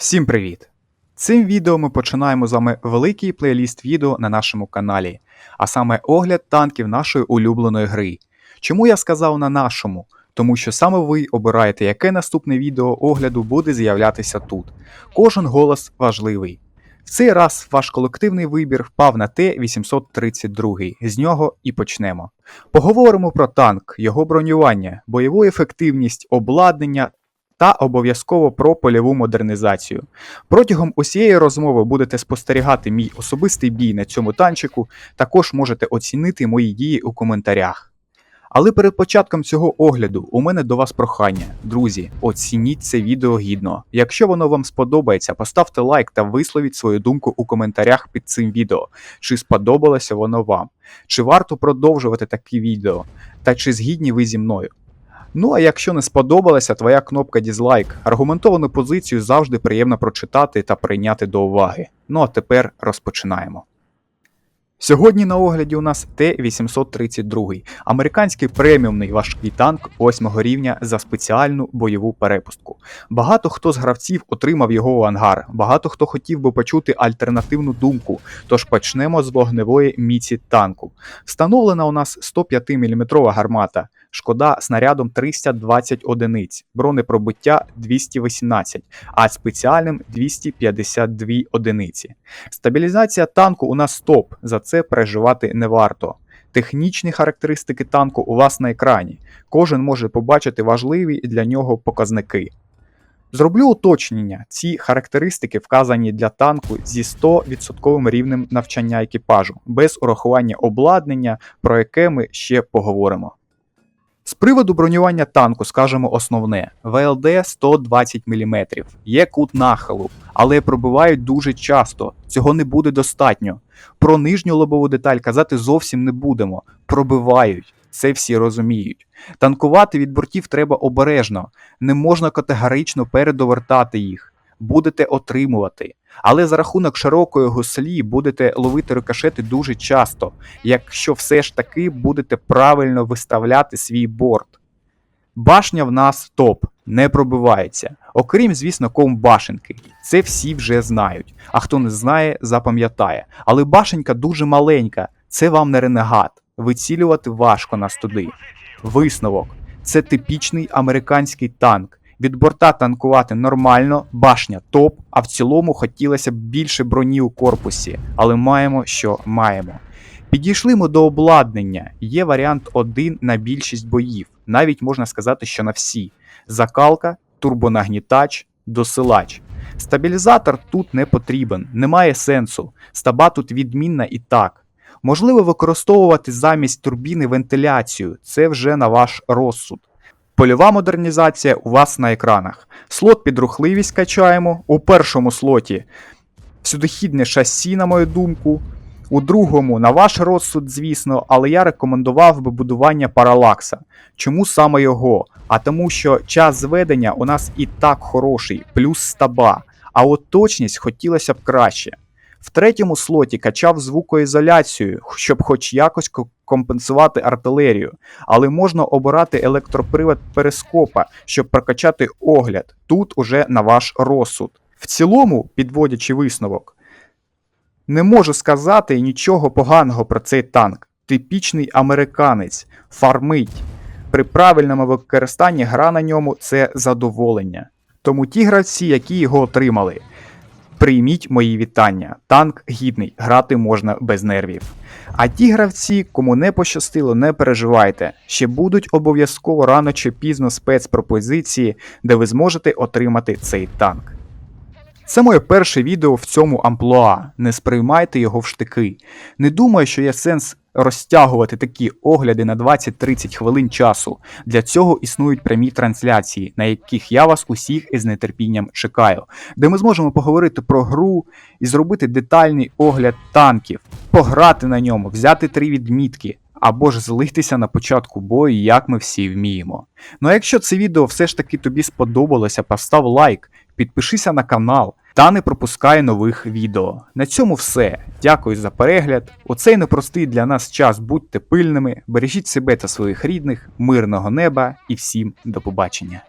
Всім привіт! Цим відео ми починаємо з вами великий плейліст відео на нашому каналі, а саме огляд танків нашої улюбленої гри. Чому я сказав на нашому? Тому що саме ви обираєте, яке наступне відео огляду буде з'являтися тут. Кожен голос важливий. В цей раз ваш колективний вибір впав на Т-832, з нього і почнемо. Поговоримо про танк, його бронювання, бойову ефективність, обладнання та обов'язково про польову модернізацію. Протягом усієї розмови будете спостерігати мій особистий бій на цьому танчику, також можете оцінити мої дії у коментарях. Але перед початком цього огляду у мене до вас прохання. Друзі, оцініть це відео гідно. Якщо воно вам сподобається, поставте лайк та висловіть свою думку у коментарях під цим відео. Чи сподобалося воно вам? Чи варто продовжувати такі відео? Та чи згідні ви зі мною? Ну а якщо не сподобалася твоя кнопка дізлайк, аргументовану позицію завжди приємно прочитати та прийняти до уваги. Ну а тепер розпочинаємо. Сьогодні на огляді у нас Т-832, американський преміумний важкий танк 8 рівня за спеціальну бойову перепустку. Багато хто з гравців отримав його у ангар, багато хто хотів би почути альтернативну думку, тож почнемо з вогневої міці танку. Встановлена у нас 105 мм гармата, шкода снарядом 320 одиниць, бронепробиття 218, а спеціальним 252 одиниці. Стабілізація танку у нас топ, за це переживати не варто. Технічні характеристики танку у вас на екрані. Кожен може побачити важливі для нього показники. Зроблю уточнення: ці характеристики вказані для танку зі 100% рівнем навчання екіпажу, без урахування обладнання, про яке ми ще поговоримо. Приводу бронювання танку скажемо основне: ВЛД 120 мм, є кут нахилу, але пробивають дуже часто, цього не буде достатньо. Про нижню лобову деталь казати зовсім не будемо. Пробивають, це всі розуміють. Танкувати від бортів треба обережно, не можна категорично передовертати їх, будете отримувати. Але за рахунок широкої гуслі будете ловити рикошети дуже часто, якщо все ж таки будете правильно виставляти свій борт. Башня в нас топ, не пробивається. Окрім, звісно, комбашенки. Це всі вже знають. А хто не знає, запам'ятає. Але башенька дуже маленька, це вам не ренегат. Вицілювати важко нас туди. Висновок: це типічний американський танк. Від борта танкувати нормально, башня топ, а в цілому хотілося б більше броні у корпусі, але маємо, що маємо. Підійшли ми до обладнання. Є варіант один на більшість боїв, навіть можна сказати, що на всі: закалка, турбонагнітач, досилач. Стабілізатор тут не потрібен, немає сенсу. Стаба тут відмінна і так. Можливо використовувати замість турбіни вентиляцію, це вже на ваш розсуд. Польова модернізація у вас на екранах. Слот під рухливість качаємо. У першому слоті всюдохідне шасі, на мою думку. У другому, на ваш розсуд, звісно, але я рекомендував би будування паралакса. Чому саме його? А тому, що час зведення у нас і так хороший, плюс стаба. А от точність хотілося б краще. В третьому слоті качав звукоізоляцію, щоб хоч якось компенсувати артилерію, але можна обирати електропривод перископа, щоб прокачати огляд. Тут уже на ваш розсуд. В цілому, підводячи висновок, не можу сказати нічого поганого про цей танк. Типічний американець, фармить. При правильному використанні гра на ньому це задоволення. Тому ті гравці, які його отримали, прийміть мої вітання. Танк гідний, грати можна без нервів. А ті гравці, кому не пощастило, не переживайте. Ще будуть обов'язково рано чи пізно спецпропозиції, де ви зможете отримати цей танк. Це моє перше відео в цьому амплуа. Не сприймайте його в штики. Не думаю, що є сенс розтягувати такі огляди на 20-30 хвилин часу. Для цього існують прямі трансляції, на яких я вас усіх із нетерпінням чекаю, де ми зможемо поговорити про гру і зробити детальний огляд танків, пограти на ньому, взяти три відмітки. Або ж злитися на початку бою, як ми всі вміємо. Ну а якщо це відео все ж таки тобі сподобалося, постав лайк, підпишися на канал та не пропускай нових відео. На цьому все. Дякую за перегляд. У цей непростий для нас час будьте пильними, бережіть себе та своїх рідних, мирного неба і всім до побачення.